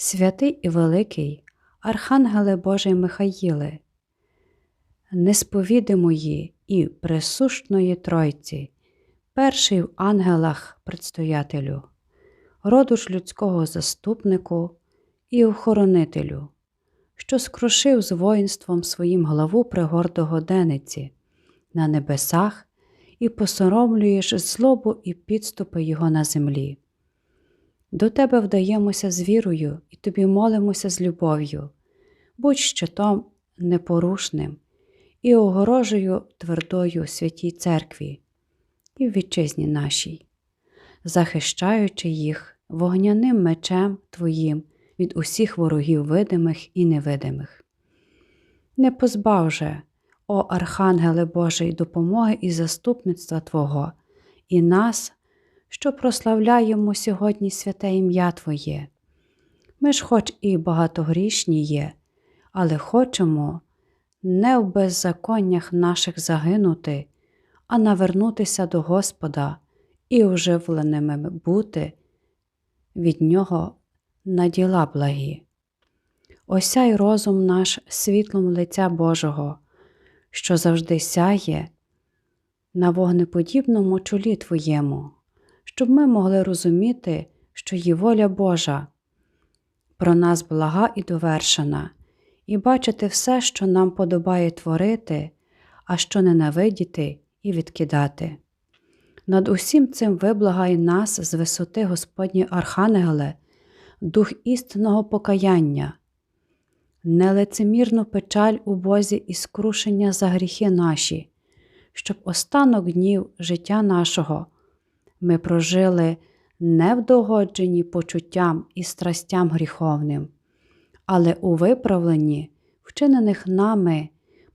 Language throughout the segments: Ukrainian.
Святий і великий, Архангеле Божий Михаїле, несповідимої і присущної Тройці, перший в ангелах предстоятелю, роду ж людського заступнику і охоронителю, що скрушив з воїнством своїм главу пригордого дениці на небесах і посоромлюєш злобу і підступи його на землі. До тебе вдаємося з вірою і тобі молимося з любов'ю, будь щитом непорушним і огорожею твердою святій церкві і в вітчизні нашій, захищаючи їх вогняним мечем Твоїм від усіх ворогів видимих і невидимих. Не позбав же, о Архангеле Божий, допомоги і заступництва Твого, і нас, що прославляємо сьогодні святе ім'я Твоє. Ми ж, хоч і багатогрішні є, але хочемо не в беззаконнях наших загинути, а навернутися до Господа і оживленими бути від Нього на діла благі. Осяй розум наш світлом лиця Божого, що завжди сяє на вогнеподібному чолі Твоєму, щоб ми могли розуміти, що є воля Божа, про нас блага і довершена, і бачити все, що нам подобає творити, а що ненавидіти і відкидати. Над усім цим виблагай нас з висоти Господні Архангеле, дух істинного покаяння, нелицемірну печаль у Бозі і скрушення за гріхи наші, щоб останок днів життя нашого ми прожили не в догодженні почуттям і страстям гріховним, але у виправленні вчинених нами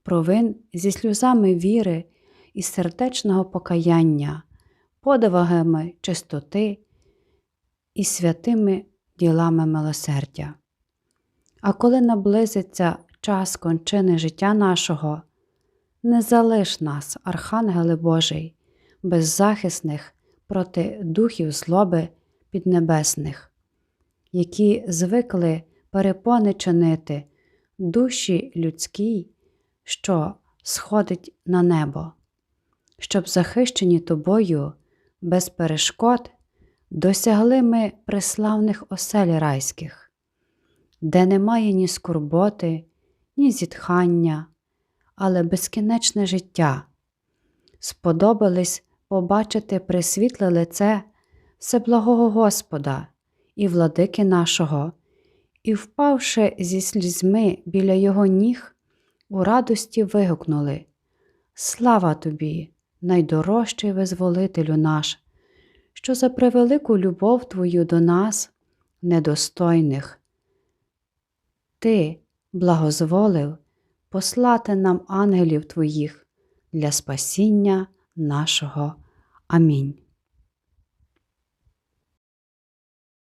провин зі сльозами віри і сердечного покаяння, подвигами чистоти і святими ділами милосердя. А коли наблизиться час кончини життя нашого, не залиш нас, Архангеле Божий, беззахисних проти духів злоби піднебесних, які звикли перепони чинити душі людській, що сходить на небо, щоб захищені тобою без перешкод досягли ми преславних осель райських, де немає ні скорботи, ні зітхання, але безкінечне життя. Сподобались побачити присвітле лице Всеблагого Господа і владики нашого, і, впавши зі слізьми біля його ніг, у радості вигукнули Слава тобі, найдорожчий визволителю наш, що за превелику любов Твою до нас, недостойних. Ти благозволив послати нам ангелів Твоїх для спасіння нашого. Амінь.